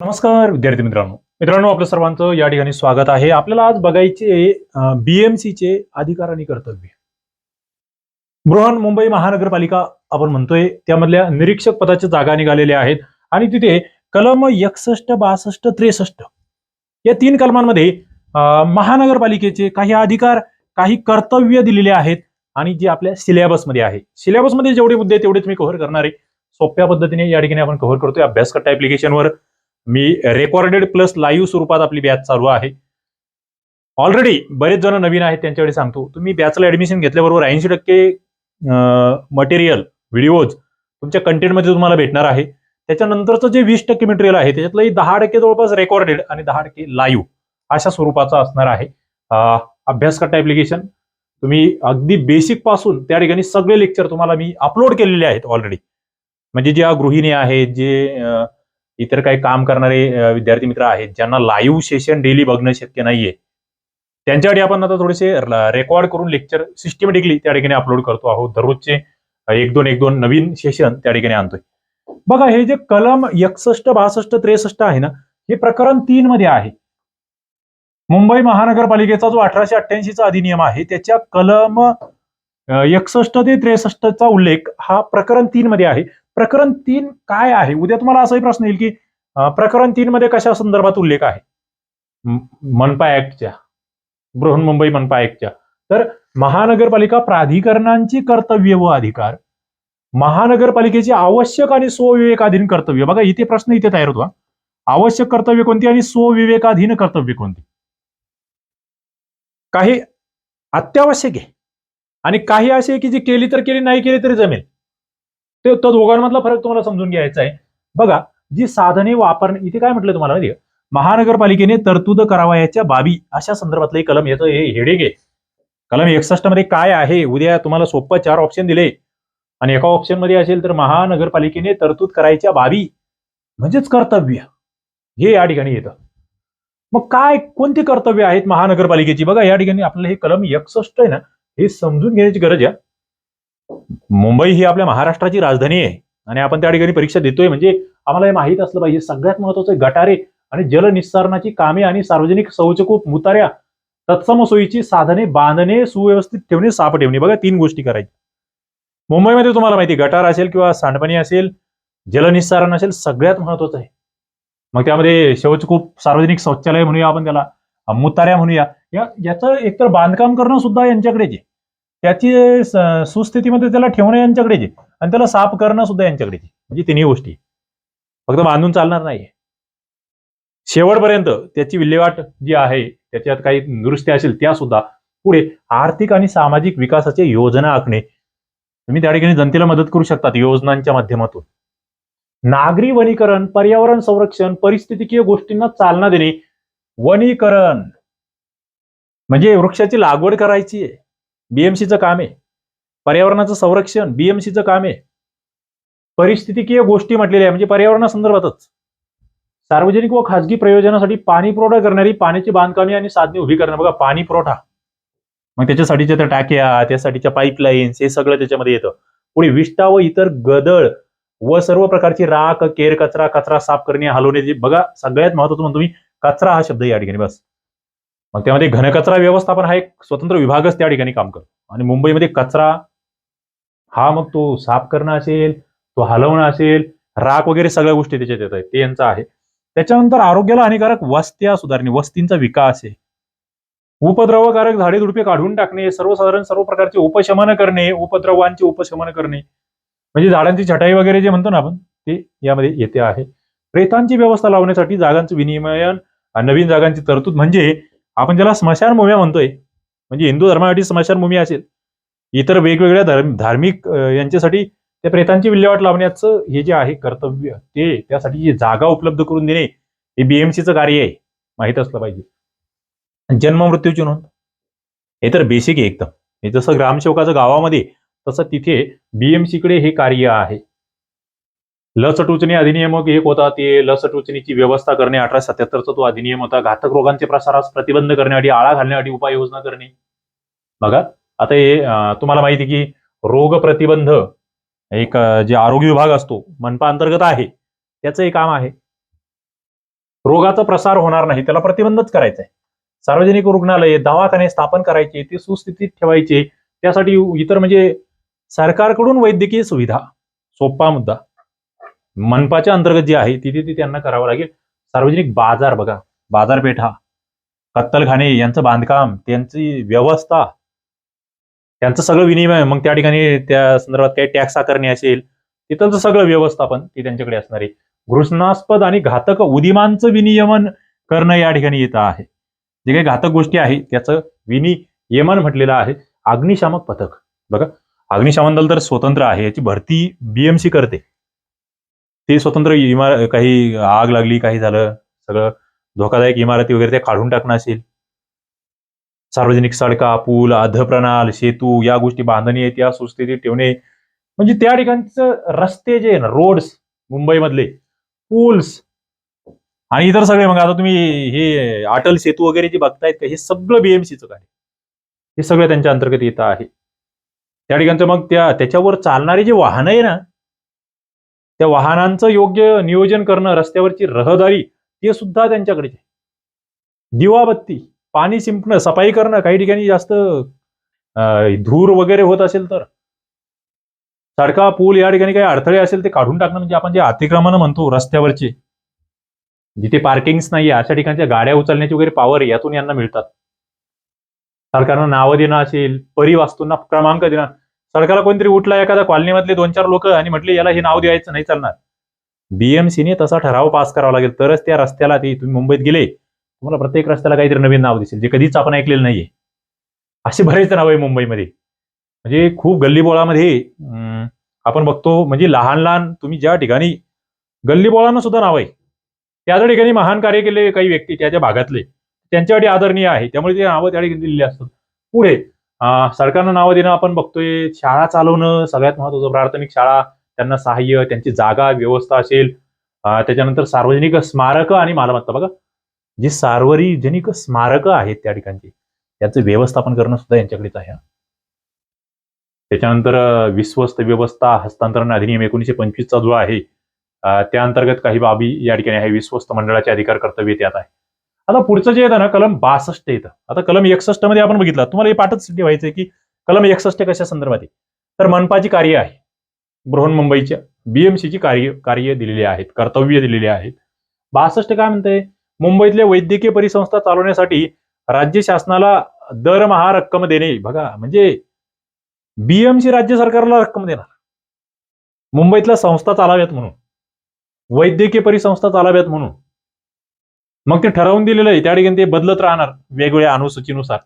नमस्कार विद्यार्थी मित्रांनो. मित्रांनो आपलं सर्वांचं या ठिकाणी स्वागत आहे. आपल्याला आज बघायचे बीएमसीचे अधिकार आणि कर्तव्य. बृहन मुंबई महानगरपालिका आपण म्हणतोय त्यामधल्या निरीक्षक पदाच्या जागा निघालेल्या आहेत. आणि तिथे कलम एकसष्ट बासष्ट त्रेसष्ट या तीन कलमांमध्ये महानगरपालिकेचे काही अधिकार काही कर्तव्य दिलेले आहेत आणि जे आपल्या सिलेबसमध्ये आहे. सिलेबसमध्ये जेवढे मुद्दे तेवढे तुम्ही कव्हर करणार आहे. सोप्या पद्धतीने या ठिकाणी आपण कव्हर करतोय. अभ्यासकट्टा ऍप्लिकेशनवर मी रेकॉर्डेड प्लस लाईव्ह स्वरूपात आपली बॅच चालू आहे. ऑलरेडी बरेच जण नवीन आहेत त्यांच्याकडे सांगतो. तुम्ही बॅचला ऍडमिशन घेतल्याबरोबर ऐंशी टक्के मटेरियल व्हिडिओज तुमच्या कंटेंटमध्ये तुम्हाला भेटणार आहे. त्याच्यानंतरचं जे वीस टक्के मटेरियल आहे त्याच्यातलंही दहा टक्के जवळपास रेकॉर्डेड आणि दहा टक्के लाईव्ह अशा स्वरूपाचा असणार आहे. अभ्यासकट ऍप्लिकेशन तुम्ही अगदी बेसिकपासून त्या ठिकाणी सगळे लेक्चर तुम्हाला मी अपलोड केलेले आहेत ऑलरेडी म्हणजे ज्या गृहिणी आहेत जे इतर काही काम करणारे विद्यार्थी मित्र आहेत ज्यांना लाईव्ह सेशन डेली बघणं शक्य नाहीये. त्यांच्यासाठी आपण आता थोडेसे रेकॉर्ड करून लेक्चर सिस्टमॅटिकली त्या ठिकाणी अपलोड करतो आहोत. दररोजचे एक दोन एक दोन नवीन सेशन त्या ठिकाणी आणतोय. बघा हे जे कलम एकसष्ट बासष्ट त्रेसष्ट आहे ना हे प्रकरण तीन मध्ये आहे. मुंबई महानगरपालिकेचा जो अठराशे अठ्ठ्याऐंशीचा अधिनियम आहे त्याच्या कलम एकसष्ट ते त्रेसष्टचा उल्लेख हा प्रकरण तीन मध्ये आहे. प्रकरण तीन काय आहे? उद्या तुम्हाला असाही प्रश्न येईल की प्रकरण तीन मध्ये कशा संदर्भात उल्लेख आहे? मनपा ऍक्टच्या बृहन्मुंबई मनपा ऍक्टच्या. तर महानगरपालिका प्राधिकरणांची कर्तव्य व अधिकार महानगरपालिकेची आवश्यक आणि स्वविवेकाधीन कर्तव्य. बघा इथे प्रश्न इथे तयार होतो आवश्यक कर्तव्य कोणती आणि स्वविवेकाधीन कर्तव्य कोणती? काही अत्यावश्यक आहे आणि काही असे आहे की जी केली तर केली नाही केली तरी जमेल. ते त्या दोघांमधला फरक तुम्हाला समजून घ्यायचा आहे. बघा जी साधने वापरणे इथे काय म्हटलं तुम्हाला माहिती महानगरपालिकेने तरतूद करावयाच्या बाबी अशा संदर्भातलं कलम याचं हे हेडेक आहे. कलम एकसष्टमध्ये काय आहे? उद्या तुम्हाला सोपं चार ऑप्शन दिले. आणि एका ऑप्शनमध्ये असेल तर महानगरपालिकेने तरतूद करायच्या बाबी म्हणजेच कर्तव्य हे या ठिकाणी येतं. मग काय कोणती कर्तव्य आहेत महानगरपालिकेची? बघा या ठिकाणी आपल्याला हे कलम एकसष्ट आहे ना हे समजून घेण्याची गरज आहे. मुंबई ही आपल्या महाराष्ट्राची राजधानी आहे. आणि आपण त्या ठिकाणी परीक्षा देतोय. म्हणजे आम्हाला हे माहीत असलं पाहिजे. सगळ्यात महत्वाचं आहे गटारे आणि जलनिस्सारणाची कामे आणि सार्वजनिक शौचकूप मुताऱ्या तत्सम सोयीची साधने बांधणे सुव्यवस्थित ठेवणे साफ ठेवणे. बघा तीन गोष्टी करायच्या. मुंबईमध्ये तुम्हाला माहिती गटार असेल किंवा सांडपाणी असेल जलनिस्सारण असेल सगळ्यात महत्वाचं आहे. मग त्यामध्ये शौचकूप सार्वजनिक शौचालय म्हणूया आपण त्याला मुताऱ्या म्हणूया. या याचं एकतर बांधकाम करणं सुद्धा यांच्याकडेच आहे. त्याची सुस्थितीमध्ये त्याला ठेवणं यांच्याकडेच आहे. आणि त्याला साफ करणं सुद्धा यांच्याकडेच म्हणजे तिन्ही गोष्टी. फक्त बांधून चालणार नाही शेवटपर्यंत त्याची विल्हेवाट जी आहे त्याच्यात काही दुरुस्ती असेल त्या सुद्धा पुढे आर्थिक आणि सामाजिक विकासाचे योजना आखणे. तुम्ही त्या ठिकाणी जनतेला मदत करू शकतात योजनांच्या माध्यमातून. नागरी वनीकरण पर्यावरण संरक्षण परिस्थितिकीय गोष्टींना चालना देणे. वनीकरण. म्हणजे वृक्षाची लागवड करायची आहे. बीएमसीचं काम आहे. पर्यावरणाचं संरक्षण बीएमसीचं काम आहे. परिस्थितिकीय गोष्टी म्हटलेल्या आहे. म्हणजे पर्यावरणासंदर्भातच. सार्वजनिक व खासगी प्रयोजनासाठी पाणी पुरवठा करणारी पाण्याची बांधकामे आणि साधने उभी करणं. बघा पाणी पुरवठा. मग त्याच्यासाठीच्या त्या टाक्या त्यासाठीच्या पाईपलाईन्स हे सगळं त्याच्यामध्ये येतं. पुढे विष्ठा व इतर गदळ व सर्व प्रकारची राख केर कचरा कचरा साफ करणे हलवण्याची बघा सगळ्यात महत्वाचं म्हणतो मी कचरा हा शब्द या ठिकाणी बस. मग त्यामध्ये घनकचरा व्यवस्थापन हा एक स्वतंत्र विभागच त्या ठिकाणी काम करतो. आणि मुंबईमध्ये कचरा हा मग तो साफ करणं असेल तो हलवणं असेल राख वगैरे सगळ्या गोष्टी त्याच्यात येत आहेत. ते यांचं आहे. त्याच्यानंतर आरोग्याला हानिकारक वस्त्या सुधारणे वस्तींचा विकास आहे उपद्रवकारक झाडे झुडपे काढून टाकणे सर्वसाधारण सर्व प्रकारचे उपशमन करणे उपद्रवांचे उपशमन करणे. म्हणजे झाडांची छटाई वगैरे जे म्हणतो ना आपण ते यामध्ये येते आहे. प्रेतांची व्यवस्था लावण्यासाठी जागांचं विनिमयन आणि नवीन जागांची तरतूद म्हणजे आपण ज्याला स्मशानभूम्या म्हणतोय म्हणजे हिंदू धर्मासाठी स्मशानभूमी असेल इतर वेगवेगळ्या धर्म धार्मिक यांच्यासाठी त्या प्रेतांची विल्हेवाट लावण्याचं हे जे आहे कर्तव्य ते त्यासाठी जी जागा उपलब्ध करून देणे हे बीएमसीचं कार्य आहे माहीत असलं पाहिजे. जन्म मृत्यूची नोंद हे तर बेसिक आहे एकदम. हे जसं ग्रामसेवकाचं गावामध्ये तसं तिथे बीएमसीकडे हे कार्य आहे. लस टोचणी अधिनियम एक होता ते लस टोचणीची व्यवस्था करणे अठराशे सत्याहत्तरचा तो अधिनियम होता. घातक रोगांचे प्रसारास प्रतिबंध करण्यासाठी आळा घालण्यासाठी उपाययोजना करणे. बघा आता हे तुम्हाला माहिती आहे की रोग प्रतिबंध एक जे आरोग्य विभाग असतो मनपा अंतर्गत आहे त्याचं हे काम आहे. रोगाचा प्रसार होणार नाही त्याला प्रतिबंधच करायचा आहे. सार्वजनिक रुग्णालये दवाखाने स्थापन करायचे ते सुस्थितीत ठेवायचे त्यासाठी इतर म्हणजे सरकारकडून वैद्यकीय सुविधा सोपा मुद्दा. मनपाच्या अंतर्गत जे आहे तिथे ते त्यांना करावं लागेल. सार्वजनिक बाजार बघा. बाजारपेठा कत्तलखाने यांचं बांधकाम त्यांची व्यवस्था त्यांचं सगळं विनिमय मग त्या ठिकाणी त्या संदर्भात काही टॅक्स आकारणी असेल तिथलचं सगळं व्यवस्थापन ते त्यांच्याकडे असणार आहे. घृष्णास्पद आणि घातक उदिमांचं विनियमन करणं या ठिकाणी येतं आहे. जे काही घातक गोष्टी आहे त्याचं विनियमन म्हटलेलं आहे. अग्निशामक पथक. बघा अग्निशमन दल तर स्वतंत्र आहे याची भरती बीएमसी करते. ते स्वतंत्र इमार काही आग लागली काही झालं सगळं धोकादायक इमारती वगैरे ते काढून टाकणं असेल. सार्वजनिक सडका पूल अधप्रणाल सेतू या गोष्टी बांधणी आहे त्या सुस्थितीत ठेवणे. म्हणजे त्या ठिकाणचं रस्ते जे आहे ना रोड्स मुंबईमधले पूल्स आणि इतर सगळे मग आता तुम्ही हे अटल सेतू वगैरे जे बघतायत का हे सगळं बीएमसीचं काय हे सगळं त्यांच्या अंतर्गत येतं आहे. त्या ठिकाणचं मग त्या त्याच्यावर चालणारे जे वाहन आहे ना त्या वाहनांचं योग्य नियोजन करणं रस्त्यावरची रहदारी ते सुद्धा त्यांच्याकडेच आहे. दिवाबत्ती पाणी शिंपणं सफाई करणं काही ठिकाणी जास्त धूर वगैरे होत असेल तर. सडका पूल या ठिकाणी काही अडथळे असेल ते काढून टाकणं म्हणजे आपण जे अतिक्रमण म्हणतो रस्त्यावरचे जिथे पार्किंग्स नाहीये अशा ठिकाणच्या गाड्या उचलण्याची वगैरे पॉवर यातून यांना मिळतात. सरकारनं नावं देणं असेल परिवास्तूंना क्रमांक देणं तडकाला कोणतरी उठला एखाद्या कॉलनीमधले दोन चार लोक आणि म्हटले याला हे नाव द्यायचं नाही चालणार. बीएमसीने तसा ठराव पास करावा लागेल. तरच त्या रस्त्याला ते तुम्ही मुंबईत गेले. तुम्हाला प्रत्येक रस्त्याला काहीतरी नवीन नाव दिसेल जे कधीच आपण ऐकलेलं नाहीये. असे बरेच नाव आहे मुंबईमध्ये. म्हणजे खूप गल्लीबोळामध्ये अं, आपण बघतो म्हणजे लहान लहान तुम्ही ज्या ठिकाणी गल्लीबोळांना सुद्धा नाव आहे. त्या ज्या ठिकाणी महान कार्य केले काही व्यक्ती त्याच्या भागातले त्यांच्यासाठी आदरणीय आहे. त्यामुळे ते नावं त्या ठिकाणी दिलेली असतात. पुढे सरकारनं नावं देणं आपण बघतोय. शाळा चालवणं सगळ्यात महत्वाचं प्राथमिक शाळा त्यांना सहाय्य त्यांची जागा व्यवस्था असेल. त्याच्यानंतर सार्वजनिक स्मारकं आणि मालमत्ता. बघा जी सार्वजनिक स्मारकं आहेत त्या ठिकाणची त्याचं व्यवस्थापन करणं सुद्धा यांच्याकडेच आहे. त्याच्यानंतर विश्वस्त व्यवस्था हस्तांतरण अधिनियम एकोणीशे पंचवीसचा जो आहे त्या अंतर्गत काही बाबी या ठिकाणी आहे. विश्वस्त मंडळाचे अधिकार कर्तव्य त्यात आहे. आता पुढचं जे येतं ना कलम बासष्ट येतं आता कलम एकसष्टमध्ये आपण बघितलं. तुम्हाला हे पाठच ठेवायचं की कलम एकसष्ट कशा संदर्भात आहे? तर मनपाची कार्य आहे. बृहन्मुंबईच्या बीएमसीची कार्य कार्य दिलेली आहेत कर्तव्य दिलेली आहेत. बासष्ट काय म्हणते मुंबईतल्या वैद्यकीय परिसंस्था चालवण्यासाठी राज्य शासनाला दरमहा रक्कम देणे. बघा म्हणजे बीएमसी राज्य सरकारला रक्कम देणार. मुंबईतल्या संस्था चालाव्यात म्हणून. वैद्यकीय परिसंस्था चालाव्यात म्हणून. मग ते ठरवून दिलेलं आहे. त्या ठिकाणी ते बदलत राहणार वेगवेगळ्या अनुसूचीनुसार.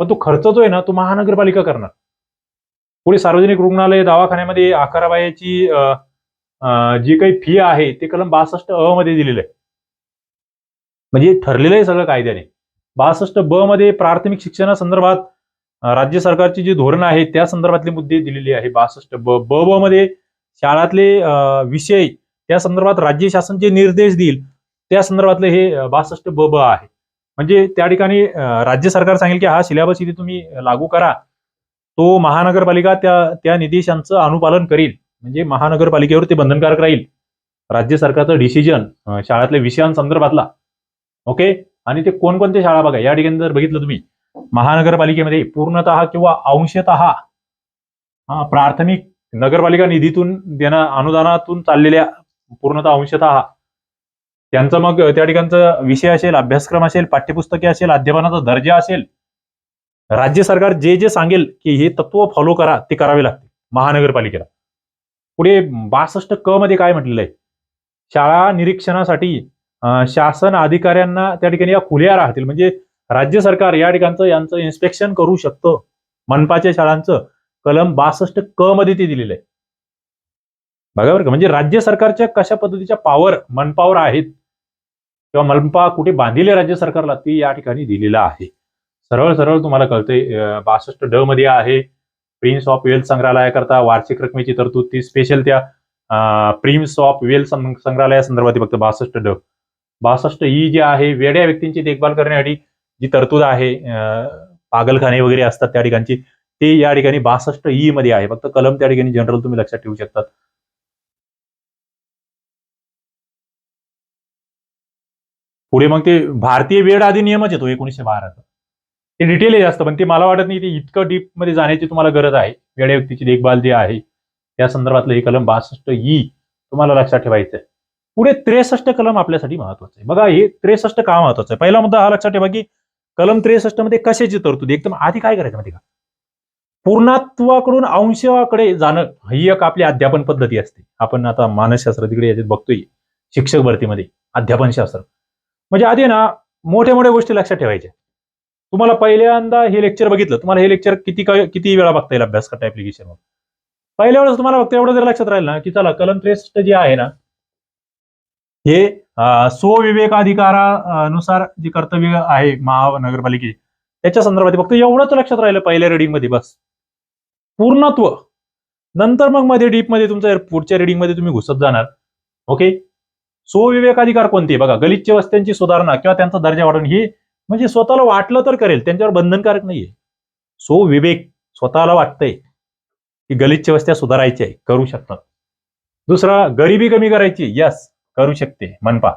पण तो खर्च जो आहे ना तो महानगरपालिका करणार. पुढे सार्वजनिक रुग्णालय दवाखान्यामध्ये आकाराबायाची अं, जी काही फी आहे ते कलम बासष्ट अ मध्ये दिलेलं आहे. म्हणजे ठरलेलं आहे सगळं कायद्याने. बासष्ट ब मध्ये प्राथमिक शिक्षणासंदर्भात राज्य सरकारची जी धोरणं आहेत त्या संदर्भातले मुद्दे दिलेले आहे. बासष्ट ब ब मध्ये शाळातले विषय त्या संदर्भात राज्य शासन जे निर्देश देईल त्या संदर्भातले हे बासष्ट ब ब आहे. म्हणजे त्या ठिकाणी राज्य सरकार सांगेल की हा सिलेबस इथे तुम्ही लागू करा. तो महानगरपालिका त्या त्या निदेशांचं अनुपालन करील. म्हणजे महानगरपालिकेवर ते बंधनकारक राहील. राज्य सरकारचं डिसिजन शाळातल्या विषयांसंदर्भातला. ओके आणि ते कोणकोणत्या शाळा बघा या ठिकाणी जर बघितलं तुम्ही महानगरपालिकेमध्ये पूर्णतः किंवा अंशतः हा प्राथमिक नगरपालिका निधीतून देणं अनुदानातून चाललेल्या पूर्णतः अंशतः त्यांचा मग त्या ठिकाणचा विषय असेल अभ्यासक्रम असेल पाठ्यपुस्तके असेल अध्यापनाचा दर्जा असेल राज्य सरकार जे जे सांगेल की हे तत्व फॉलो करा ते करावे लागते महानगरपालिकेला. पुढे बासष्ट क मध्ये काय म्हटलेलं आहे शाळा निरीक्षणासाठी शासन अधिकाऱ्यांना त्या ठिकाणी या खुल्या राहतील. म्हणजे राज्य सरकार या ठिकाणचं यांचं इन्स्पेक्शन करू शकतं. मनपाच्या शाळांचं कलम बासष्ट क मध्ये ते दिलेलं आहे बघा बरं का म्हणजे राज्य सरकारच्या कशा पद्धतीच्या पॉवर मनपावर आहेत किंवा मनपा कुठे बांधिले राज्य सरकारला ती या ठिकाणी दिलेलं आहे. सरळ सरळ तुम्हाला कळतंय बासष्ट ड मध्ये आहे. प्रिन्स ऑफ वेल्थ संग्रहालयाकरता वार्षिक रकमेची तरतूद ती स्पेशल त्या प्रिन्स ऑफ वेल्थ संग्रहालया संग्रहालयासंदर्भात फक्त बासष्ट ड. बासष्ट ई जे आहे वेड्या व्यक्तींची देखभाल करण्यासाठी जी तरतूद आहे पागलखाने वगैरे असतात त्या ठिकाणची ते या ठिकाणी बासष्ट ई मध्ये आहे. फक्त कलम त्या ठिकाणी जनरल तुम्ही लक्षात ठेवू शकतात. पुढे मग ते भारतीय वेळ नियमच येतो एकोणीसशे बाराचा. ते डिटेल आहे जास्त पण ते मला वाटत नाही ते इतकं डीपमध्ये जाण्याची तुम्हाला गरज आहे. वेड्या व्यक्तीची देखभाल जी आहे त्या संदर्भातलं हे कलम बासष्ट ई तुम्हाला लक्षात ठेवायचं आहे पुढे त्रेसष्ट कलम आपल्यासाठी महत्वाचं आहे. बघा हे त्रेसष्ट का महत्वाचं आहे? पहिला मुद्दा हा लक्षात ठेवा की कलम त्रेसष्टमध्ये कशाची तरतूद एकदम आधी काय करायचं माहिती का? पूर्णत्वाकडून अंशाकडे जाणं ही एक आपली अध्यापन पद्धती असते. आपण आता मानसशास्त्र तिकडे याच्यात बघतोय. शिक्षक भरतीमध्ये अध्यापन शास्त्र म्हणजे आधी ना मोठ्या मोठ्या गोष्टी लक्षात ठेवायच्या तुम्हाला पहिल्यांदा हे लेक्चर बघितलं तुम्हाला हे लेक्चर किती काय- किती वेळा बघता येईल अभ्यास करता ऍप्लिकेशनवर पहिल्या वेळेस तुम्हाला फक्त एवढं जर लक्षात राहील ना की चला कलम त्रेसष्ट जे आहे ना हे स्वविवेकाधिकारानुसार जे कर्तव्य आहे महानगरपालिकेची त्याच्या संदर्भात फक्त एवढंच लक्षात राहिलं पहिल्या रिडिंगमध्ये बस. पूर्णत्व. नंतर मग मध्ये डीपमध्ये तुमच्या पुढच्या रिडिंगमध्ये तुम्ही घुसत जाणार. ओके स्वविवेकाधिकार कोणते? बघा गलिच्छ वस्त्यांची सुधारणा किंवा त्यांचा दर्जा वाढवणे हे म्हणजे स्वतःला वाटलं तर करेल त्यांच्यावर बंधनकारक नाहीये. स्वविवेक स्वतःला वाटतंय की गलिच्छ वस्त्या सुधारायच्या आहे करू शकतात. दुसरा गरिबी कमी करायची यस करू शकते मनपा.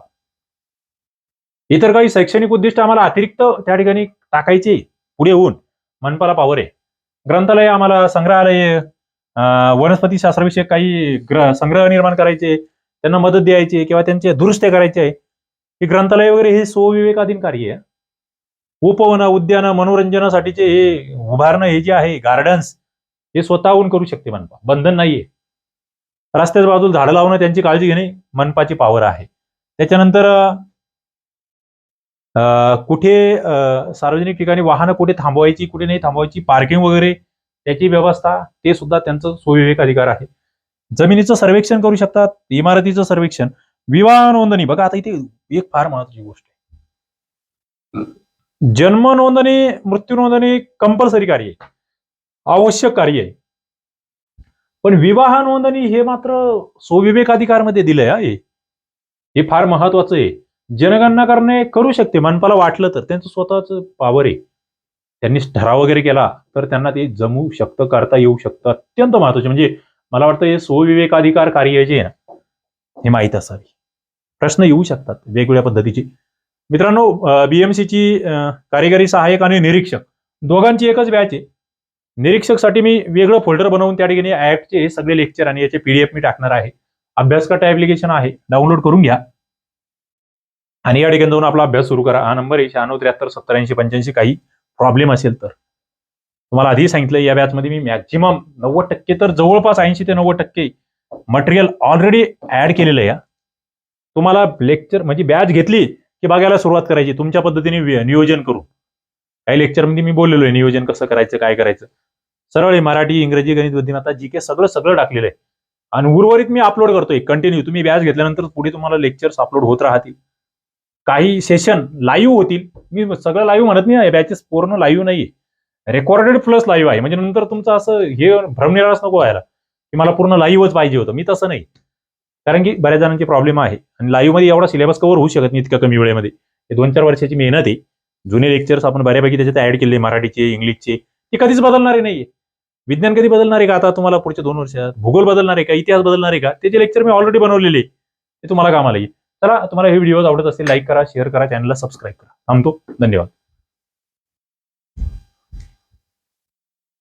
इतर काही शैक्षणिक उद्दिष्ट आम्हाला अतिरिक्त त्या ठिकाणी टाकायचे पुढे होऊन मनपाला पावर आहे. ग्रंथालय आम्हाला संग्रहालय वनस्पती शास्त्राविषयक काही ग्र संग्रह निर्माण करायचे त्यांना मदत द्यायची किंवा त्यांचे दुरुस्त्या करायचे आहे. हे ग्रंथालय वगैरे हे स्वविवेकाधीन कार्य आहे. उपवन उद्यान मनोरंजनासाठीचे हे उभारणं हे जे आहे गार्डन्स हे स्वतःहून करू शकते मनपा. बंधन नाहीये. रस्त्याच्या बाजूला झाडं लावणं त्यांची काळजी घेणे मनपाची पॉवर आहे. त्याच्यानंतर कुठे सार्वजनिक ठिकाणी वाहनं कुठे थांबवायची कुठे नाही थांबवायची पार्किंग वगैरे त्याची व्यवस्था ते सुद्धा त्यांचं स्वविवेक अधिकार आहे. जमिनीचं सर्वेक्षण करू शकतात इमारतीचं सर्वेक्षण विवाह नोंदणी. बघा आता इथे एक फार महत्वाची गोष्ट आहे. जन्म नोंदणी मृत्यू नोंदणी कंपल्सरी कार्य आहे. आवश्यक कार्य आहे. पण विवाह नोंदणी हे मात्र स्वविवेक अधिकारमध्ये दिलंय हे हे. फार महत्वाचं आहे. जनगणना करणे करू शकते. मनपाला वाटलं तर. त्यांचं स्वतःच पावर आहे. त्यांनी ठराव वगैरे केला तर त्यांना ते जमू शकतं करता येऊ शकतं. अत्यंत महत्त्वाचे म्हणजे मला वाटतं हे स्वविवेकाधिकार कार्य जे आहे ना हे माहीत असावी. प्रश्न येऊ शकतात वेगवेगळ्या पद्धतीचे. मित्रांनो बीएमसीची कार्यकारी सहाय्यक आणि निरीक्षक दोघांची एकच बॅच आहे. निरीक्षकसाठी मी वेगळं फोल्डर बनवून त्या ठिकाणी ऍक्टचे सगळे लेक्चर आणि याचे पीडीएफ मी टाकणार आहे. अभ्यासकर्ता ऍप्लिकेशन आहे. डाउनलोड करून घ्या. आणि या ठिकाणी जाऊन आपला अभ्यास सुरू करा. हा नंबर आहे शहाण्णव त्र्याहत्तर सत्तर ऐंशी पंच्याऐंशी. काही प्रॉब्लेम असेल तर. तुम्हाला आधी सांगितलं या बॅचमध्ये मी मॅक्झिमम नव्वद टक्के तर जवळपास ऐंशी ते नव्वद टक्के मटेरियल ऑलरेडी ऍड केलेलं आहे तुम्हाला लेक्चर म्हणजे बॅच घेतली की बघायला सुरुवात करायची तुमच्या पद्धतीने नियोजन करू काही लेक्चरमध्ये मी बोललेलो आहे नियोजन कसं करायचं काय करायचं. सरळ आहे मराठी इंग्रजी गणित बुद्धिमत्ता जी के सगळं सगळं टाकलेलं आहे. आणि उर्वरित मी अपलोड करतोय कंटिन्यू तुम्ही बॅच घेतल्यानंतर पुढे तुम्हाला लेक्चर्स अपलोड होत राहतील. काही सेशन लाईव्ह होतील. मी सगळं लाईव्ह म्हणत नाही बॅचेस पूर्ण लाईव्ह नाहीये. रेकॉर्डेड प्लस लाईव्ह आहे. म्हणजे नंतर तुमचं असं हे भ्रमनिरास नको व्हायला. की मला पूर्ण लाईव्हच पाहिजे होतं. मी तसं नाही. कारण की बऱ्याच जणांची प्रॉब्लेम आहे. आणि लाईव्हमध्ये एवढा सिलेबस कव्हर होऊ शकत नाही इतक्या कमी वेळेमध्ये. हे दोन चार वर्षाची मेहनत आहे. जुने लेक्चर्स आपण बऱ्यापैकी त्याच्यात ऍड केले मराठीचे इंग्लिशचे. ते कधीच बदलणारे नाहीये. विज्ञान कधी बदलणार आहे का? आता तुम्हाला पुढच्या दोन वर्षात? भूगोल बदलणार आहे का? इतिहास बदलणार आहे का? त्याचे लेक्चर मी ऑलरेडी बनवलेले ते तुम्हाला कामाला येईल. चला तुम्हाला हे व्हिडिओ आवडत असतील लाईक करा शेअर करा चॅनलला सबस्क्राईब करा. थांबतो. धन्यवाद.